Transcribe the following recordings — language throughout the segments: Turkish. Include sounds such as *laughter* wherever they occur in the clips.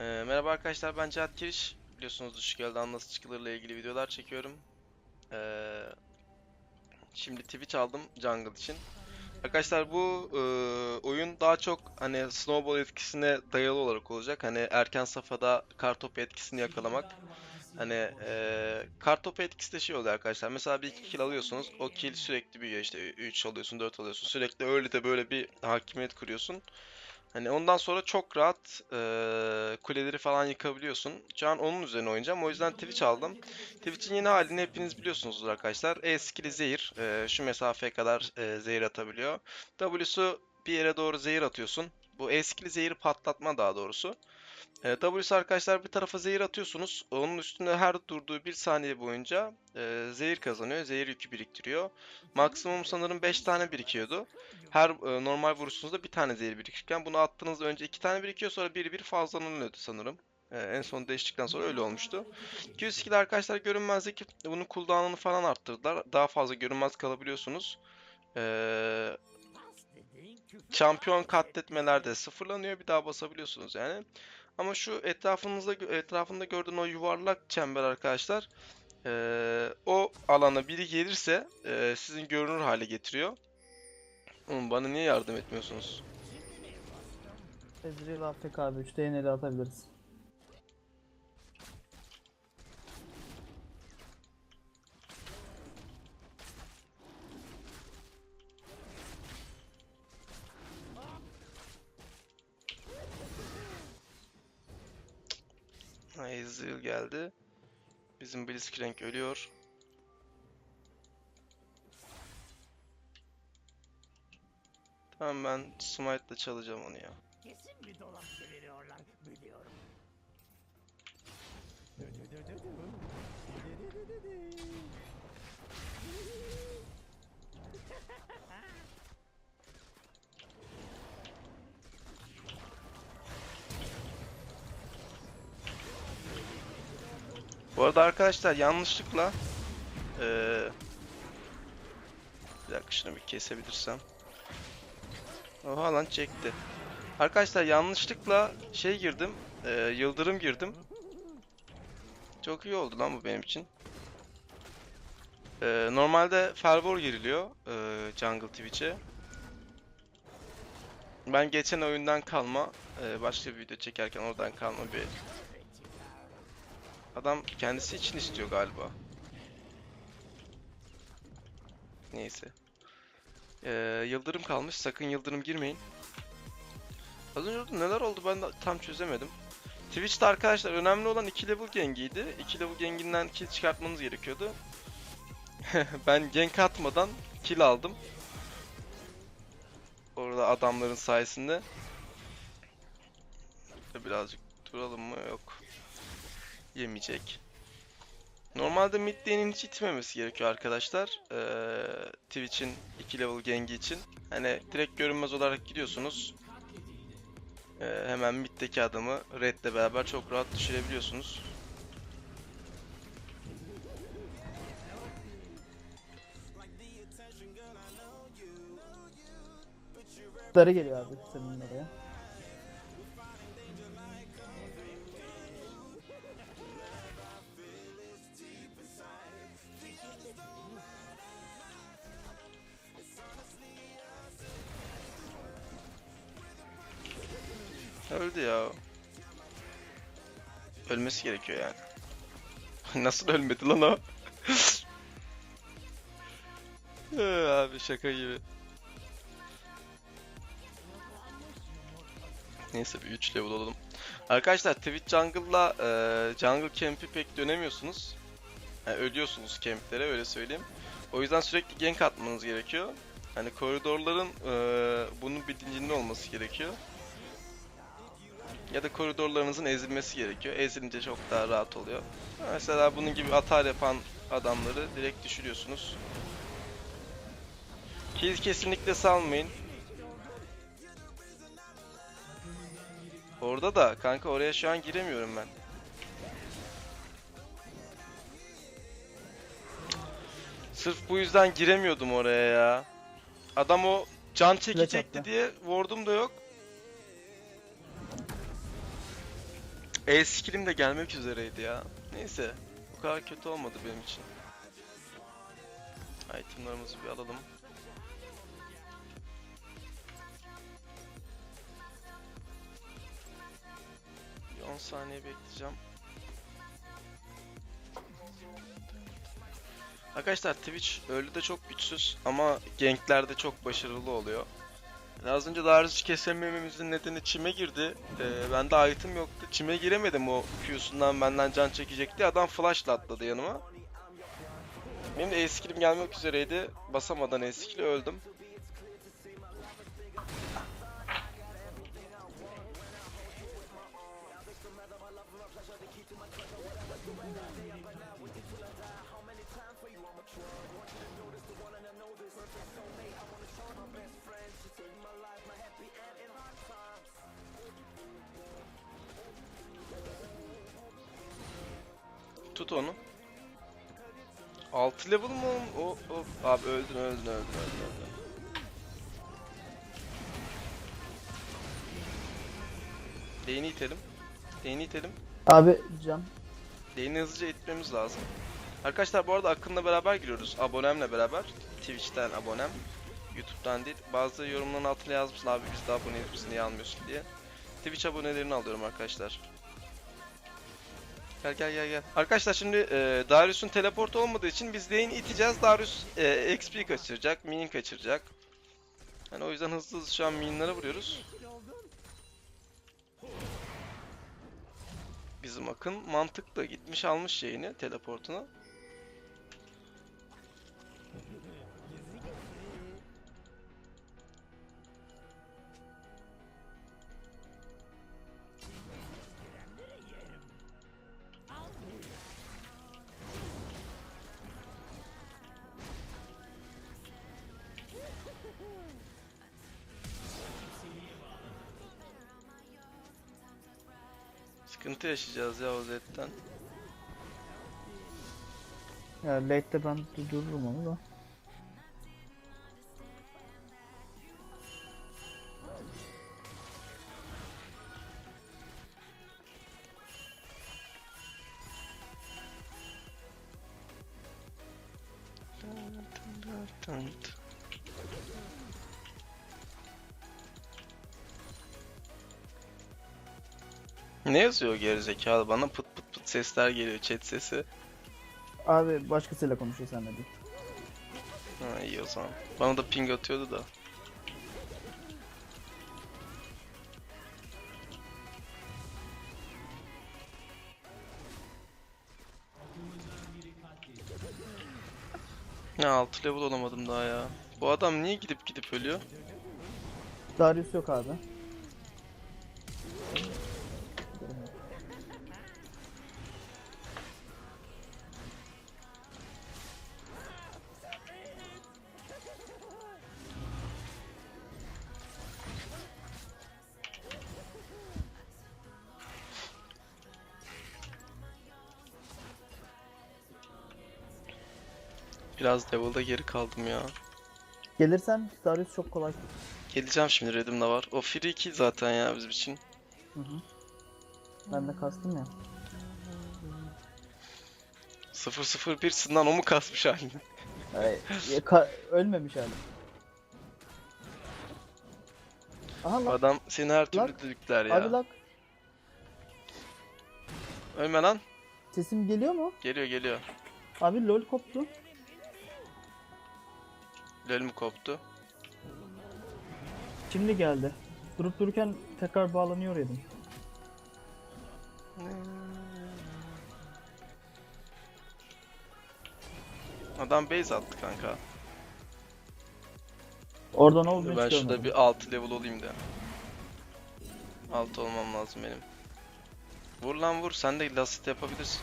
Ee, merhaba arkadaşlar ben Cihat Kiriş. Biliyorsunuz düşük elden nasıl çıkılırla ilgili videolar çekiyorum. Ee, şimdi Twitch aldım Jungle için. Arkadaşlar bu e, oyun daha çok hani snowball etkisine dayalı olarak olacak. Hani erken safhada kartopu etkisini yakalamak. Hani e, kartopu etkisi de şey oluyor arkadaşlar. Mesela bir iki kill alıyorsunuz. O kill sürekli büyüyor işte 3 alıyorsun 4 alıyorsun. Sürekli öyle de böyle bir hakimiyet kuruyorsun. Hani ondan sonra çok rahat eee, kuleleri falan yıkabiliyorsun. Şu an onun üzerine oynayacağım. O yüzden Twitch aldım. Twitch'in yeni halini hepiniz biliyorsunuzdur arkadaşlar. E skill'i zehir. Eee, şu mesafeye kadar eee, zehir atabiliyor. W'su bir yere doğru zehir atıyorsun. Bu E skill'i zehir patlatma daha doğrusu. E, arkadaşlar bir tarafa zehir atıyorsunuz. Onun üstünde her durduğu bir saniye boyunca eee, zehir kazanıyor. Zehir yükü biriktiriyor. Maksimum sanırım 5 tane birikiyordu. Her e, normal vuruşunuzda bir tane zehir birikirken bunu attığınızda önce iki tane birikiyor sonra biri bir fazlanılıyordu sanırım. E, en son değiştikten sonra öyle olmuştu. 202'de arkadaşlar görünmezlik bunun cooldown'ını falan arttırdılar. Daha fazla görünmez kalabiliyorsunuz. E, şampiyon katletmelerde sıfırlanıyor bir daha basabiliyorsunuz yani. Ama şu etrafınızda etrafında gördüğün o yuvarlak çember arkadaşlar e, o alana biri gelirse e, sizin görünür hale getiriyor. Oğlum bana niye yardım etmiyorsunuz? Ezreal AFK abi 3 DNL atabiliriz. Ezreal geldi. Bizim Blitzcrank ölüyor. Tamam ben Smite'la çalacağım onu ya. Kesin bir dolap çeviriyorlar biliyorum. Bu arada arkadaşlar yanlışlıkla eee bir dakika şunu bir kesebilirsem. Oha lan çekti. Arkadaşlar yanlışlıkla şey girdim. eee, yıldırım girdim. Çok iyi oldu lan bu benim için. Eee, normalde fervor giriliyor eee, Jungle Twitch'e. Ben geçen oyundan kalma eee, başka bir video çekerken oradan kalma bir Adam kendisi için istiyor galiba. Neyse. Ee, yıldırım kalmış. Sakın yıldırım girmeyin. Az önce neler oldu ben de tam çözemedim. Twitch'te arkadaşlar önemli olan 2 level gengiydi. 2 level genginden kill çıkartmanız gerekiyordu. *laughs* ben gank atmadan kill aldım. Orada adamların sayesinde. Birazcık duralım mı? Yok yemeyecek. Normalde mid lane'in hiç itmemesi gerekiyor arkadaşlar. Ee, Twitch'in 2 level gengi için. Hani direkt görünmez olarak gidiyorsunuz. Ee, hemen middeki adamı redle beraber çok rahat düşürebiliyorsunuz. Darı geliyor abi senin oraya. Ölmesi gerekiyor yani. *laughs* Nasıl ölmedi lan o? *laughs* Ee, Abi şaka gibi. Neyse bir 3 level olalım. Arkadaşlar Twitch Jungle'la e, Jungle Camp'i pek dönemiyorsunuz. Yani ölüyorsunuz camp'lere öyle söyleyeyim. O yüzden sürekli gank atmanız gerekiyor. Hani koridorların e, bunun bilincinde olması gerekiyor. Ya da koridorlarınızın ezilmesi gerekiyor. Ezilince çok daha rahat oluyor. Mesela bunun gibi atar yapan adamları direkt düşürüyorsunuz. Kill kesinlikle salmayın. Orada da kanka oraya şu an giremiyorum ben. Sırf bu yüzden giremiyordum oraya ya. Adam o can çekecekti diye ward'um da yok. E de gelmek üzereydi ya. Neyse. Bu kadar kötü olmadı benim için. Itemlarımızı bir alalım. Bir 10 saniye bekleyeceğim. Arkadaşlar Twitch öyle de çok güçsüz ama ganklerde çok başarılı oluyor. Az önce Darius'u kesemememizin nedeni çime girdi. Ee, bende item yoktu. Çime giremedim o Q'sundan benden can çekecekti. Adam flashla atladı yanıma. Benim de E-skill'im gelmek üzereydi. Basamadan E-skill'e öldüm. Tut onu. 6 level mı oğlum? O, o, abi öldün öldün öldün öldün öldün. Lane'i itelim. Lane'i itelim. Abi can. Lane'i hızlıca itmemiz lazım. Arkadaşlar bu arada Akın'la beraber giriyoruz. Abonemle beraber. Twitch'ten abonem. YouTube'dan değil. Bazı yorumların altına yazmışsın abi biz de aboneyiz biz niye almıyorsun diye. Twitch abonelerini alıyorum arkadaşlar. Gel gel gel gel. Arkadaşlar şimdi e, Darius'un teleport olmadığı için biz lane iteceğiz. Darius e, XP kaçıracak, minion kaçıracak. Yani o yüzden hızlı hızlı şu an minionlara vuruyoruz. Bizim Akın mantıklı gitmiş almış şeyini, teleportunu. Sıkıntı yaşayacağız ya o Zed'den. Ya late'de ben dururum onu da. Ne yazıyor gerizekalı bana pıt pıt pıt sesler geliyor chat sesi. Abi başkasıyla konuşuyor senle değil. Ha iyi o zaman. Bana da ping atıyordu da. Ya 6 level olamadım daha ya. Bu adam niye gidip gidip ölüyor? Darius yok abi. Biraz level'da geri kaldım ya. Gelirsen Darius çok kolay. Geleceğim şimdi Red'im de var. O free kill zaten ya bizim için. Hı hı. Ben de kastım ya. 001'sinden o mu kasmış halini? *laughs* Ay, ya ka- ölmemiş hali. Aha lan. Adam seni her türlü düdükler ya. Abi lan Ölme lan. sesim geliyor mu? Geliyor geliyor. Abi lol koptu. Lol mü koptu? Şimdi geldi. Durup dururken tekrar bağlanıyor yedim. Adam base attı kanka. Oradan oldu ben hiç şurada görmedim. bir 6 level olayım da. 6 olmam lazım benim. Vur lan vur sen de last hit yapabilirsin.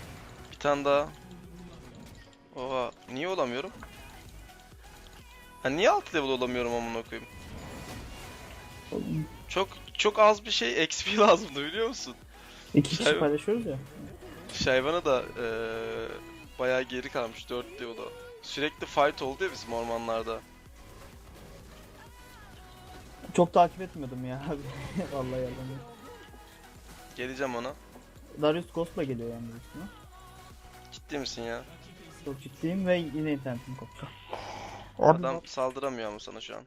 Bir tane daha. Oha niye olamıyorum? Ha niye 6 level olamıyorum amına koyayım? Çok çok az bir şey *laughs* XP lazımdı biliyor musun? İki kişi Şey- paylaşıyoruz ya. Şayvana da eee bayağı geri kalmış 4 level'a. Sürekli fight oldu ya bizim ormanlarda. Çok takip etmiyordum ya abi. *laughs* Vallahi yalan. yok. Geleceğim ona. Darius Ghost'la geliyor yani üstüne. Ciddi misin ya? Çok ciddiyim ve yine internetim koptu. Adam saldıramıyor ama sana şu an.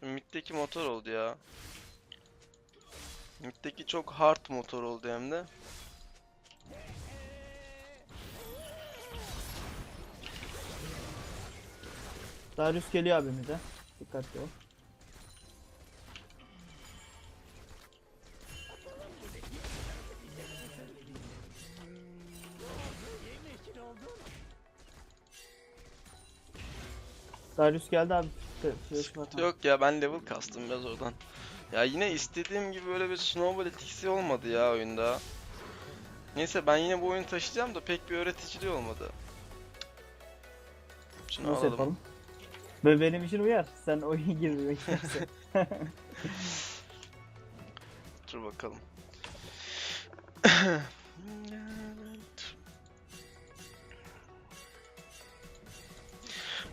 Şu middeki motor oldu ya. Middeki çok hard motor oldu hem de. Darius geliyor abimize. Dikkatli ol. Darius geldi abi. Sıkıntı yok ya ben level kastım biraz oradan. Ya yine istediğim gibi böyle bir snowball etkisi olmadı ya oyunda. Neyse ben yine bu oyunu taşıyacağım da pek bir öğreticiliği olmadı. Şunu Nasıl alalım. yapalım? Be- Benim için uyar. Sen oyun istersen. *laughs* Dur bakalım. *laughs*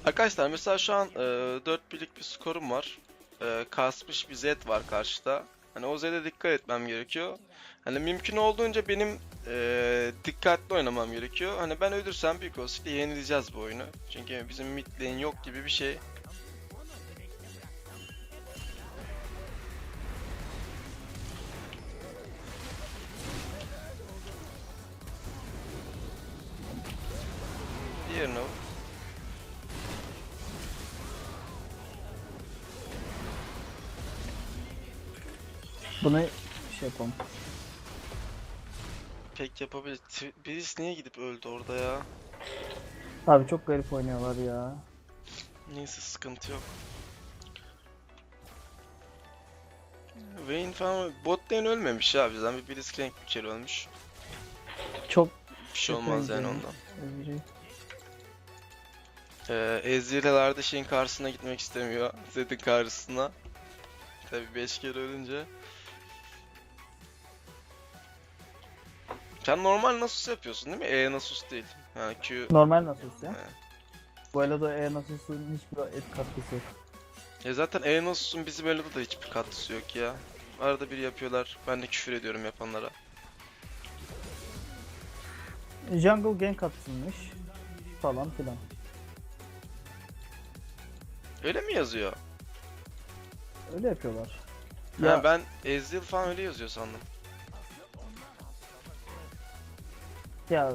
Arkadaşlar mesela şu an e, 4 birlik bir skorum var. E, kasmış bir Z var karşıda. Hani o Z'de dikkat etmem gerekiyor. Hani mümkün olduğunca benim e, dikkatli oynamam gerekiyor. Hani ben ölürsem büyük olasılıkla yenileceğiz bu oyunu. Çünkü bizim mid lane yok gibi bir şey. Bunu şey yapalım. Pek yapabilir. Tw- Birisi niye gidip öldü orada ya? Abi çok garip oynuyorlar ya. Neyse sıkıntı yok. Vayne falan bot lane ölmemiş ya bizden bir Blitzcrank bir kere ölmüş. Çok Bir şey olmaz yani ondan. üzücü. Ee, Ezreal'ler de şeyin karşısına gitmek istemiyor. Zed'in karşısına. Tabi 5 kere ölünce. Sen normal Nasus yapıyorsun değil mi? E Nasus değil. Ha Q. Normal Nasus ya. He. Bu arada E Nasus'un hiçbir et katkısı yok. Ya zaten E Nasus'un bizim Elo'da da hiçbir katkısı yok ya. Arada bir yapıyorlar. Ben de küfür ediyorum yapanlara. Jungle gank atılmış falan filan. Öyle mi yazıyor? Öyle yapıyorlar. Ya Ya ben Ezreal falan öyle yazıyor sandım. Ya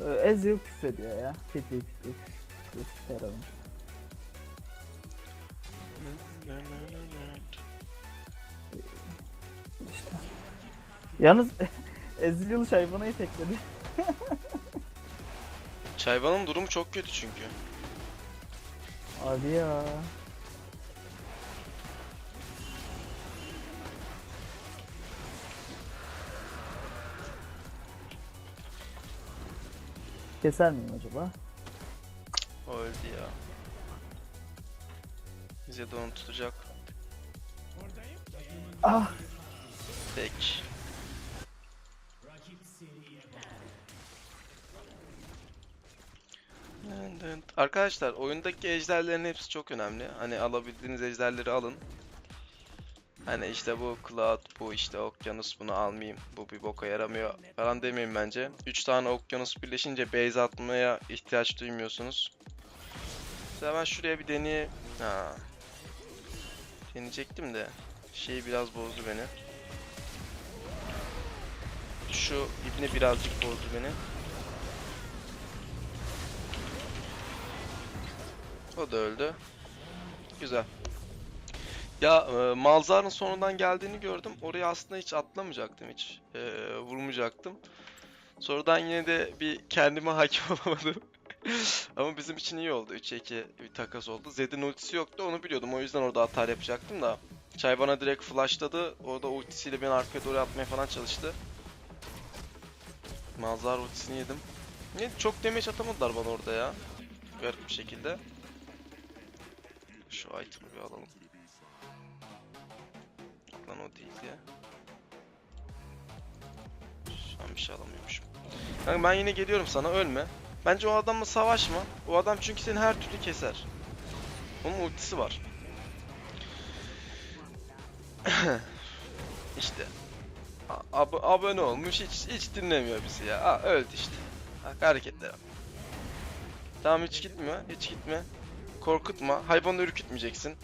e, Ezreal küfrediyor ya. Piti. Küfür işte. Yalnız *laughs* Ezreal Şayvana'yı tekledi. Çayvan'ın durumu çok kötü çünkü. Abi ya. Keser miyim acaba? O öldü ya. Bize de onu tutacak. Ah! Peki. Arkadaşlar oyundaki ejderlerin hepsi çok önemli. Hani alabildiğiniz ejderleri alın. Hani işte bu Cloud, bu işte Okyanus bunu almayayım. Bu bir boka yaramıyor falan demeyin bence. 3 tane Okyanus birleşince base atmaya ihtiyaç duymuyorsunuz. Mesela ben şuraya bir deneye... Ha. Deneyecektim de. Şey biraz bozdu beni. Şu ibne birazcık bozdu beni. O da öldü. Güzel. Ya e, Malzar'ın sonundan geldiğini gördüm. Oraya aslında hiç atlamayacaktım hiç. E, vurmayacaktım. Sonradan yine de bir kendime *laughs* hakim olamadım. *laughs* Ama bizim için iyi oldu. 3'e 2 bir takas oldu. Zed'in ultisi yoktu onu biliyordum. O yüzden orada atar yapacaktım da. Çay bana direkt flashladı. O da ultisiyle beni arkaya doğru atmaya falan çalıştı. Malzar ultisini yedim. Niye çok damage atamadılar bana orada ya. Garip bir şekilde. Şu item'ı bir alalım. Lan o değil an bir şey alamıyormuşum. Kanka ben yine geliyorum sana ölme. Bence o adamla savaşma. O adam çünkü seni her türlü keser. Onun ultisi var. *clears throat* işte. Ab- abone olmuş hiç hiç dinlemiyor bizi ya. Aa öldü işte. Bak hareketlere. Tamam hiç gitme, hiç gitme. Korkutma. Hayvanı ürkütmeyeceksin.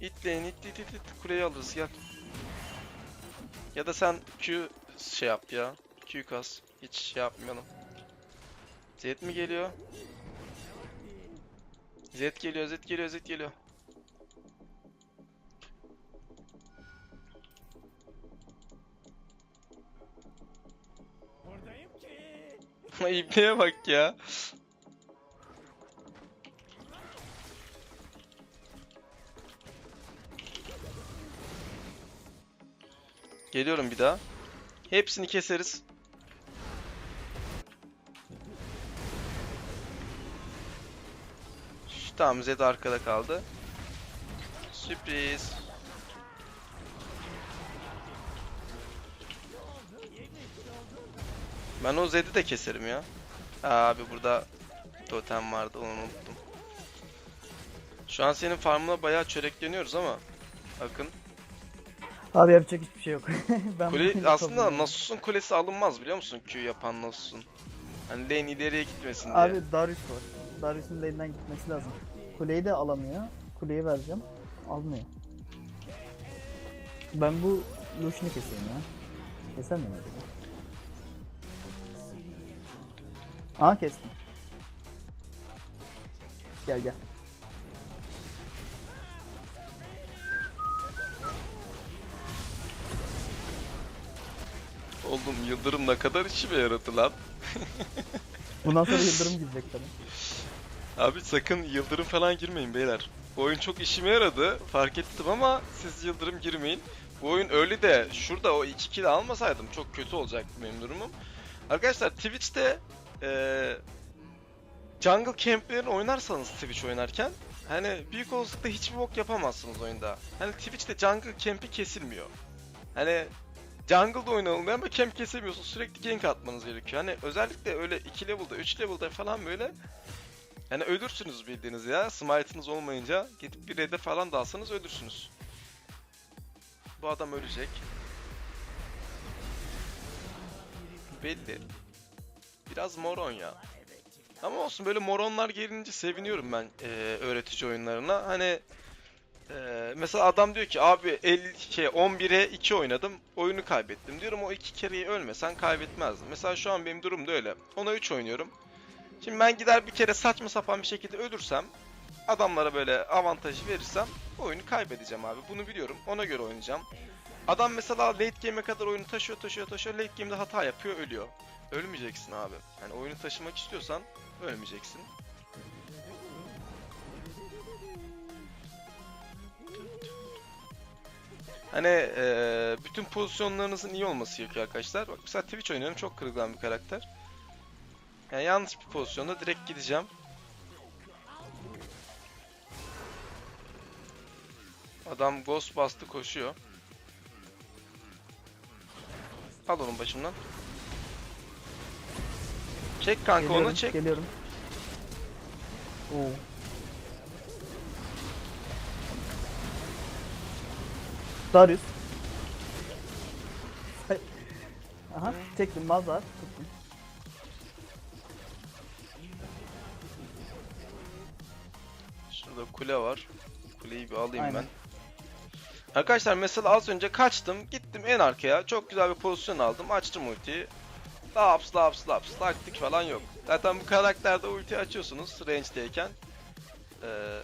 İtleyin, it it it it. Kuleyi alırız gel. Ya da sen Q şey yap ya. Q kas. Hiç şey yapmayalım. Z mi geliyor? Z geliyor, Z geliyor, Z geliyor. Buradayım ki. *laughs* İbneye bak ya. Geliyorum bir daha. Hepsini keseriz. Tamam Zed arkada kaldı. Sürpriz. Ben o Zed'i de keserim ya. Abi burada totem vardı onu unuttum. Şu an senin farmına bayağı çörekleniyoruz ama Akın. Abi yapacak hiçbir şey yok. *laughs* ben Kule aslında. Nasus'un kulesi alınmaz biliyor musun? Q yapan Nasus'un. Hani lane ileriye gitmesin diye. Abi Darius var. Darius'un lane'den gitmesi lazım. Kuleyi de alamıyor. Kuleyi vereceğim. Almıyor. Ben bu Lucian'ı keseyim ya. Keser miyim acaba? Aa kestim. Gel gel. Oğlum Yıldırım ne kadar işime yaradı lan. *laughs* Bundan sonra Yıldırım gidecek tabii. Abi sakın Yıldırım falan girmeyin beyler. Bu oyun çok işime yaradı. Fark ettim ama siz Yıldırım girmeyin. Bu oyun öyle de şurada o 2 kill almasaydım çok kötü olacaktı benim durumum. Arkadaşlar Twitch'te eee Jungle Camp'lerini oynarsanız Twitch oynarken hani büyük olasılıkla hiçbir bok yapamazsınız oyunda. Hani Twitch'te Jungle Camp'i kesilmiyor. Hani Jungle'da oynanılıyor ama camp kesemiyorsun. Sürekli gank atmanız gerekiyor. Hani özellikle öyle 2 level'da, 3 level'da falan böyle yani ölürsünüz bildiğiniz ya. Smite'ınız olmayınca gidip bir red'e falan dalsanız ölürsünüz. Bu adam ölecek. Belli. Biraz moron ya. Ama olsun böyle moronlar gelince seviniyorum ben eee, öğretici oyunlarına. Hani eee, mesela adam diyor ki abi 50 şey 11'e 2 oynadım oyunu kaybettim diyorum o iki kereyi ölmesen kaybetmezdin. Mesela şu an benim durum da öyle. Ona 3 oynuyorum. Şimdi ben gider bir kere saçma sapan bir şekilde ölürsem adamlara böyle avantajı verirsem oyunu kaybedeceğim abi. Bunu biliyorum. Ona göre oynayacağım. Adam mesela late game'e kadar oyunu taşıyor taşıyor taşıyor. Late game'de hata yapıyor ölüyor. Ölmeyeceksin abi. Yani oyunu taşımak istiyorsan ölmeyeceksin. Hani eee, bütün pozisyonlarınızın iyi olması gerekiyor arkadaşlar. Bak mesela Twitch oynuyorum çok kırılgan bir karakter. Yani yanlış bir pozisyonda direkt gideceğim. Adam ghost bastı koşuyor. Al onun başımdan. Çek kanka Geliyorum, onu çek. Geliyorum. Oo. Darius. *laughs* Aha çektim mazhar tuttum. Şurada kule var. Kuleyi bir alayım Aynen. ben. Arkadaşlar mesela az önce kaçtım. Gittim en arkaya. Çok güzel bir pozisyon aldım. Açtım ultiyi. Laps laps laps. Taktik falan yok. Zaten bu karakterde ulti açıyorsunuz range'deyken. Ee,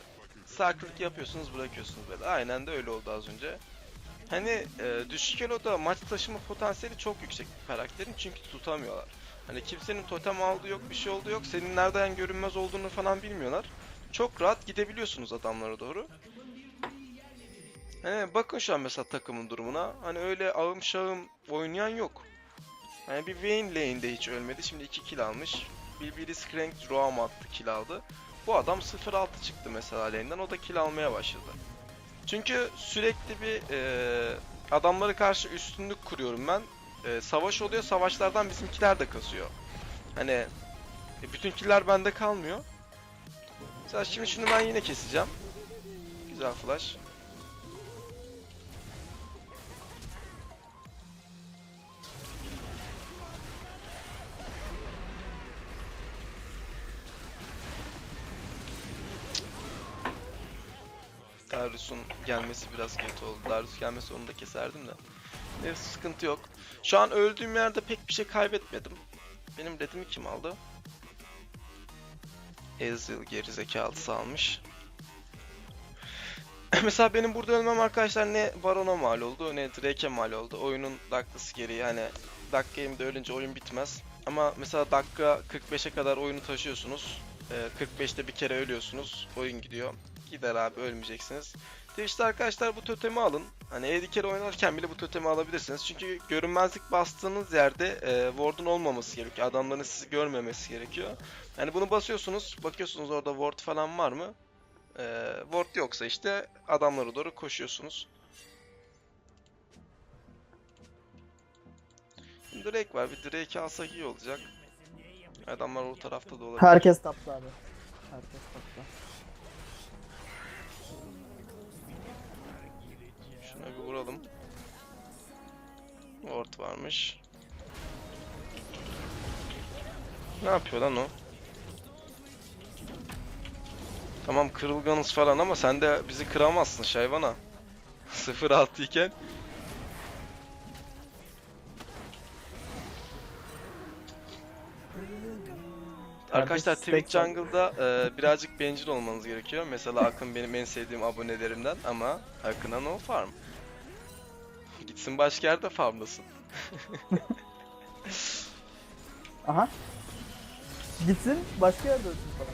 sağ klik yapıyorsunuz bırakıyorsunuz böyle. Aynen de öyle oldu az önce. Hani e, düşük elo'da maç taşıma potansiyeli çok yüksek bir karakterin çünkü tutamıyorlar. Hani kimsenin totem aldığı yok bir şey oldu yok. Senin nereden görünmez olduğunu falan bilmiyorlar. Çok rahat gidebiliyorsunuz adamlara doğru. Hani bakın şu an mesela takımın durumuna. Hani öyle ağım şağım oynayan yok. Hani bir Vayne lane'de hiç ölmedi. Şimdi 2 kill almış. Bir biri Skrank Roam attı kill aldı. Bu adam 0-6 çıktı mesela lane'den. O da kill almaya başladı. Çünkü sürekli bir eee adamlara karşı üstünlük kuruyorum ben. Eee, savaş oluyor. Savaşlardan bizimkiler de kasıyor. Hani e, bütün killer bende kalmıyor. Mesela şimdi şunu ben yine keseceğim. Güzel flash. Darius'un gelmesi biraz kötü oldu. Darius gelmesi onu da keserdim de. Neyse sıkıntı yok. Şu an öldüğüm yerde pek bir şey kaybetmedim. Benim redimi kim aldı? Ezreal gerizekalısı almış. *clears throat* Mesela benim burada ölmem arkadaşlar ne Baron'a mal oldu ne Drake'e mal oldu. Oyunun dakikası gereği hani dakika game'de ölünce oyun bitmez. Ama mesela dakika 45'e kadar oyunu taşıyorsunuz. Ee, 45'te bir kere ölüyorsunuz. Oyun gidiyor. Gider abi ölmeyeceksiniz. Twitch'te arkadaşlar bu totemi alın. Hani carry oynarken bile bu totemi alabilirsiniz. Çünkü görünmezlik bastığınız yerde e, ward'un olmaması gerekiyor. Adamların sizi görmemesi gerekiyor. Hani bunu basıyorsunuz, bakıyorsunuz orada ward falan var mı? E, ward yoksa işte adamlara doğru koşuyorsunuz. Şimdi Drake var. Bir Drake alsak iyi olacak. Adamlar o tarafta da olabilir. Herkes taptı abi. Herkes taptı. Şuna bir vuralım. Ward varmış. Ne yapıyor lan o? Tamam kırılganız falan ama sen de bizi kıramazsın Şayvana. *laughs* 0-6 iken. Arkadaşlar Twitch. Jungle'da e, birazcık bencil olmanız gerekiyor. Mesela Akın benim en sevdiğim abonelerimden ama Akın'a no farm. Gitsin başka yerde farmlasın. *laughs* Aha. Gitsin başka yerde ölsün falan.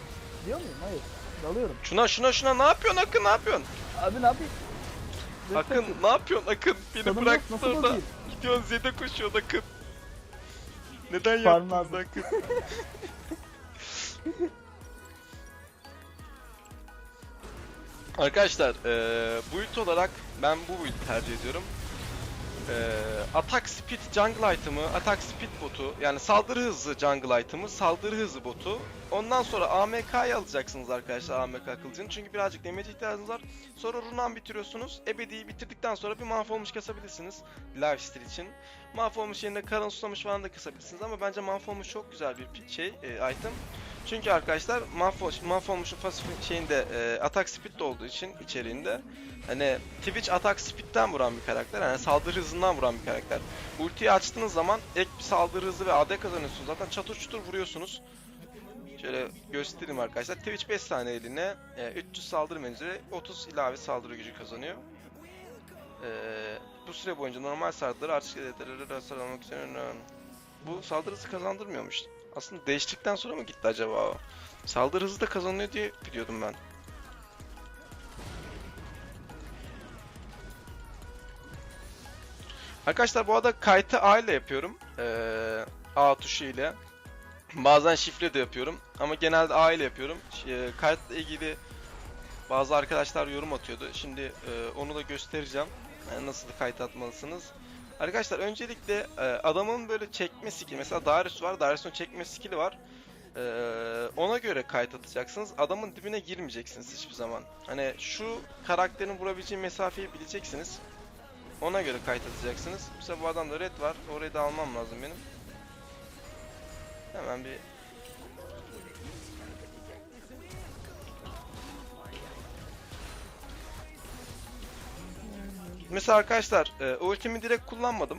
Diyor muyum? Hayır. Dalıyorum. Şuna şuna şuna ne yapıyorsun Akın ne yapıyorsun? Abi ne yapayım? Akın ne yapıyorsun Akın? Beni Canım yok, bıraktın nasıl orada. bozayım? Gidiyorsun Zed'e koşuyorsun Akın. Neden Farm lazım. Akın? *laughs* Arkadaşlar eee build olarak ben bu build tercih ediyorum. Eee attack speed jungle item'ı, attack speed botu yani saldırı hızı jungle item'ı, saldırı hızı botu. Ondan sonra AMK'yı alacaksınız arkadaşlar AMK kılıcını çünkü birazcık damage ihtiyacınız var. Sonra runan bitiriyorsunuz. Ebedi'yi bitirdikten sonra bir mahvolmuş kasabilirsiniz lifesteal için. Mahvolmuş yerine karın susamış falan da kasabilirsiniz ama bence mahvolmuş çok güzel bir şey e, item. Çünkü arkadaşlar mahvolmuş, mahvolmuşun pasif şeyinde e, attack speed de olduğu için içeriğinde hani Twitch attack speed'den vuran bir karakter. Yani saldırı hızından vuran bir karakter. Ultiyi açtığınız zaman ek bir saldırı hızı ve AD kazanıyorsunuz. Zaten çatır çutur vuruyorsunuz. Şöyle göstereyim arkadaşlar. Twitch 5 saniyeliğine e, 300 saldırı menzili 30 ilave saldırı gücü kazanıyor. E, bu süre boyunca normal saldırı artış almak için bu saldırı hızı kazandırmıyormuş. Aslında değiştikten sonra mı gitti acaba o? Saldırı hızı da kazanıyor diye biliyordum ben. Arkadaşlar bu arada kayıtı A ile yapıyorum. Ee, A tuşu ile. Bazen şifre de yapıyorum. Ama genelde A ile yapıyorum. E, Kayıtla ilgili bazı arkadaşlar yorum atıyordu. Şimdi e, onu da göstereceğim. Yani nasıl kayıt atmalısınız. Arkadaşlar öncelikle e, adamın böyle çekme skili. Mesela Darius var. Darius'un çekme skili var. E, ona göre kayıt atacaksınız. Adamın dibine girmeyeceksiniz hiçbir zaman. Hani şu karakterin vurabileceği mesafeyi bileceksiniz. Ona göre kayıt atacaksınız. Mesela bu adamda red var. Orayı da almam lazım benim. Hemen bir Mesela arkadaşlar e, ultimi direkt kullanmadım.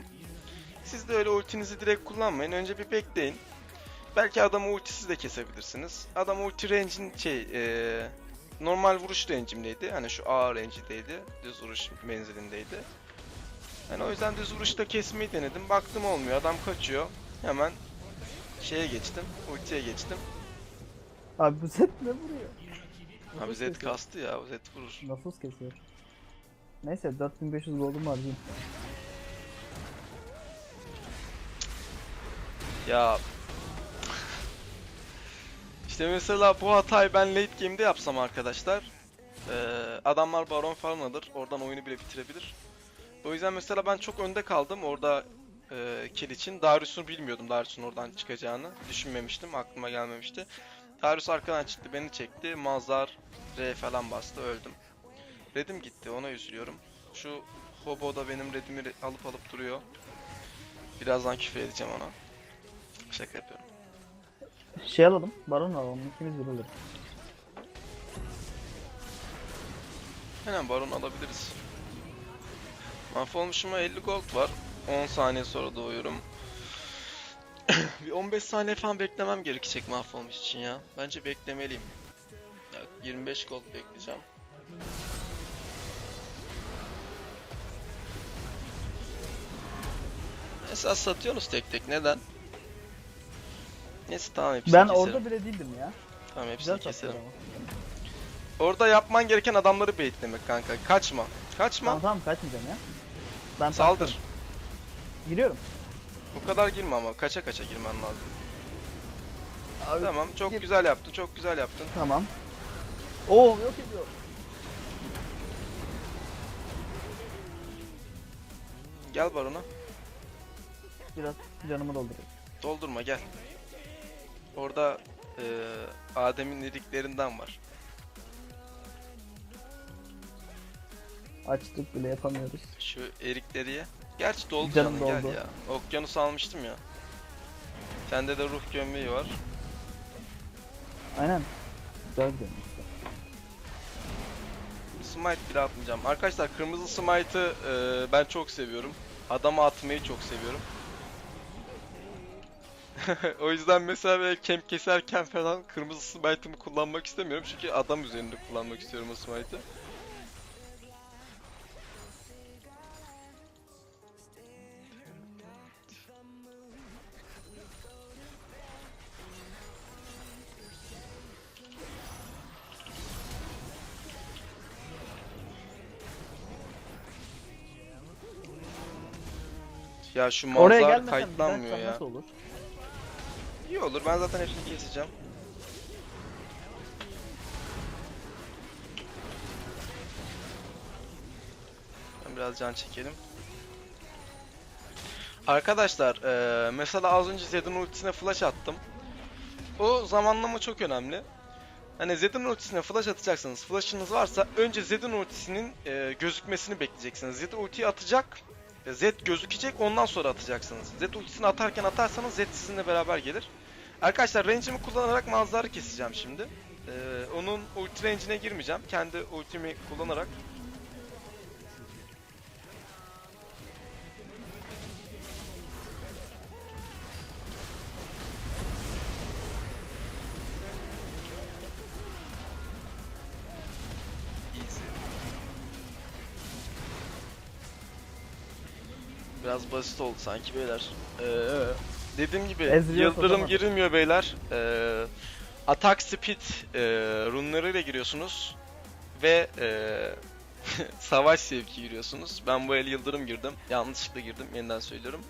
Siz de öyle ultinizi direkt kullanmayın. Önce bir bekleyin. Belki adamı ultisiz de kesebilirsiniz. Adam ulti range'in şey e, normal vuruş range'imdeydi. Hani şu A range'deydi. Düz vuruş menzilindeydi. Yani o yüzden düz vuruşta kesmeyi denedim. Baktım olmuyor. Adam kaçıyor. Hemen şeye geçtim. Ultiye geçtim. Abi bu set ne vuruyor? Abi Zed kastı ya. Zed vurur. Nafız kesiyor. Neyse 4500 gold'um var diyeyim. Ya işte mesela bu hatayı ben late game'de yapsam arkadaşlar eee, adamlar baron falan alır oradan oyunu bile bitirebilir. O yüzden mesela ben çok önde kaldım orada e, kill için. Darius'u bilmiyordum Darius'un oradan çıkacağını. Düşünmemiştim. Aklıma gelmemişti. Darius arkadan çıktı. Beni çekti. Mazhar R falan bastı. Öldüm. Redim gitti. Ona üzülüyorum. Şu Hobo da benim redimi re- alıp alıp duruyor. Birazdan küfür edeceğim ona. Şaka yapıyorum. Şey alalım. Baron alalım. İkimiz bir alırız. Hemen baron alabiliriz. Mahvolmuşuma 50 gold var. 10 saniye sonra doğuyorum. *coughs* bir 15 saniye falan beklemem gerekecek mahvolmuş için ya. Bence beklemeliyim. Ya 25 gold bekleyeceğim. Esas satıyorsunuz tek tek. Neden? Neyse tamam hepsini Ben keserim. orada bile değildim ya. Tamam hepsini Güzel keserim. Orada yapman gereken adamları baitlemek kanka. Kaçma. Kaçma. Tamam tamam kaçmayacağım ya. Ben Saldır. Giriyorum. Bu kadar girme ama kaça kaça girmen lazım. Abi, Tamam çok gir. güzel yaptın çok güzel yaptın. Tamam. Oo yok ediyor. Gel barona. Biraz canımı dolduruyor. Doldurma gel. Orada eee Adem'in dediklerinden var. Açtık bile yapamıyoruz. Şu erikleri ye. Gerçi doldu Canım canın gel doldu. ya. Okyanus almıştım ya. Sende de ruh gömleği var. Aynen. Güzel işte. Smite bile atmayacağım. Arkadaşlar kırmızı smite'ı eee, ben çok seviyorum. Adama atmayı çok seviyorum. *laughs* o yüzden mesela böyle camp keserken falan kırmızı smite'ımı kullanmak istemiyorum. Çünkü adam üzerinde kullanmak istiyorum o smite'ı. Ya şu Oraya manzara gelmesem bir kayıtlanmıyor ya. nasıl olur? İyi olur. Ben zaten hepsini keseceğim. Ben biraz can çekelim. Arkadaşlar, eee, mesela az önce Zed'in ultisine flash attım. O zamanlama çok önemli. Hani Zed'in ultisine flash atacaksınız. Flash'ınız varsa önce Zed'in ultisinin eee, gözükmesini bekleyeceksiniz. Zed ultiyi atacak. E, Zed gözükecek ondan sonra atacaksınız. Zed ultisini atarken atarsanız Zed sizinle beraber gelir. Arkadaşlar range'imi kullanarak manzara keseceğim şimdi. Ee, onun ulti range'ine girmeyeceğim. Kendi ultimi kullanarak. Biraz basit oldu sanki beyler. Ee, dediğim gibi yıldırım girilmiyor beyler. Ee, attack speed e, runlarıyla giriyorsunuz ve e, *laughs* savaş sevki giriyorsunuz. Ben bu el yıldırım girdim. Yanlışlıkla girdim. Yeniden söylüyorum.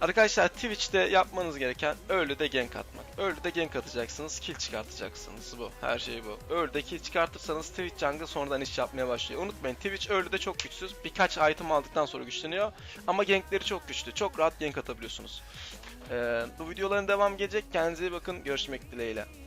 Arkadaşlar Twitch'te yapmanız gereken early'de gank atmak. Early'de gank atacaksınız, kill çıkartacaksınız bu. Her şey bu. Early'de kill çıkartırsanız Twitch jungle sonradan iş yapmaya başlıyor. Unutmayın Twitch early'de çok güçsüz. Birkaç item aldıktan sonra güçleniyor. Ama gankleri çok güçlü. Çok rahat gank atabiliyorsunuz. Ee, bu videoların devam gelecek. Kendinize iyi bakın. Görüşmek dileğiyle.